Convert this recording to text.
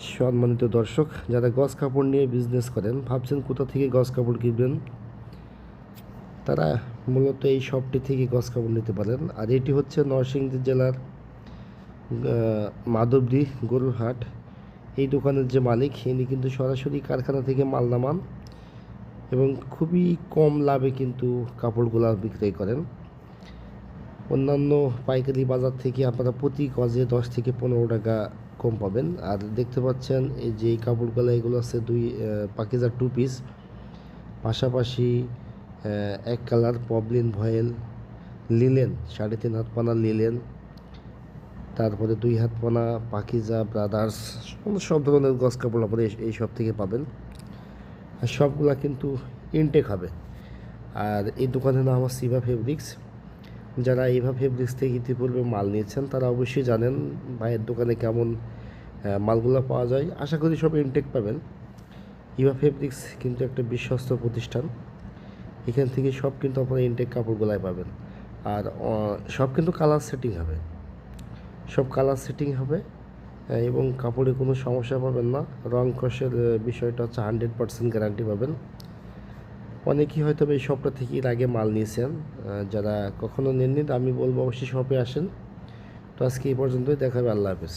সম্মানিত দর্শক, যারা গজ কাপড় নিয়ে বিজনেস করেন, ভাবছেন কোথা থেকে গজ কাপড় কিনবেন? তারা মূলত এই শপটি থেকে গজ কাপড় নিতে পারেন। আর এটি হচ্ছে নরসিংদী জেলার মাধবদী গরুর হাট এই দোকানের যে মালিক, ইনি কিন্তু সরাসরি কারখানা থেকে মাল নামান এবং খুবই কম লাভে কিন্তু কাপড়গুলা বিক্রয় করেন। অন্যান্য পাইকারি বাজার থেকে আপনারা প্রতি গজে দশ থেকে পনেরো টাকা কম পাবেন। আর দেখতে পাচ্ছেন, এই যে কাপড়গুলো, এগুলো আছে দুই পাকিজার টু পিস পাশাপাশি এক কালার পবলিন ভয়েল লিলেন সাড়ে তিন হাত পানা লিলেন তারপরে দুই হাত পানা পাকিজা ব্রাদার্স সব ধরনের গজ কাপড় আপনারা এই- সব থেকে পাবেন। আর সবগুলা কিন্তু ইনটেক হবে। আর এই দোকানের নাম হচ্ছে সিভা ফেব্রিক্স যারা ইভা ফেব্রিক্স থেকে ইতিপূর্বে মাল নিয়েছেন, তারা অবশ্যই জানেন ভাইয়ের দোকানে কেমন মালগুলো পাওয়া যায়। আশা করি সব ইনটেক পাবেন। ইভা ফেব্রিক্স কিন্তু একটা বিশ্বস্ত প্রতিষ্ঠান। এখান থেকে সব কিন্তু আপনারা ইনটেক কাপড়গুলাই পাবেন। আর সব কিন্তু কালার সেটিং হবে। সব কালার সেটিং হবে এবং কাপড়ে কোনো সমস্যা পাবেন না। রং কষের বিষয়টা হচ্ছে হান্ড্রেড পার্সেন্ট গ্যারান্টি পাবেন। অনেকেই হয়তো এই শপটা থেকে এর আগে মাল নিয়েছেন যারা কখনো নেননি আমি বলব অবশ্যই শপে আসেন। তো আজকে এই পর্যন্তই দেখাবে আল্লাহ হাফেজ।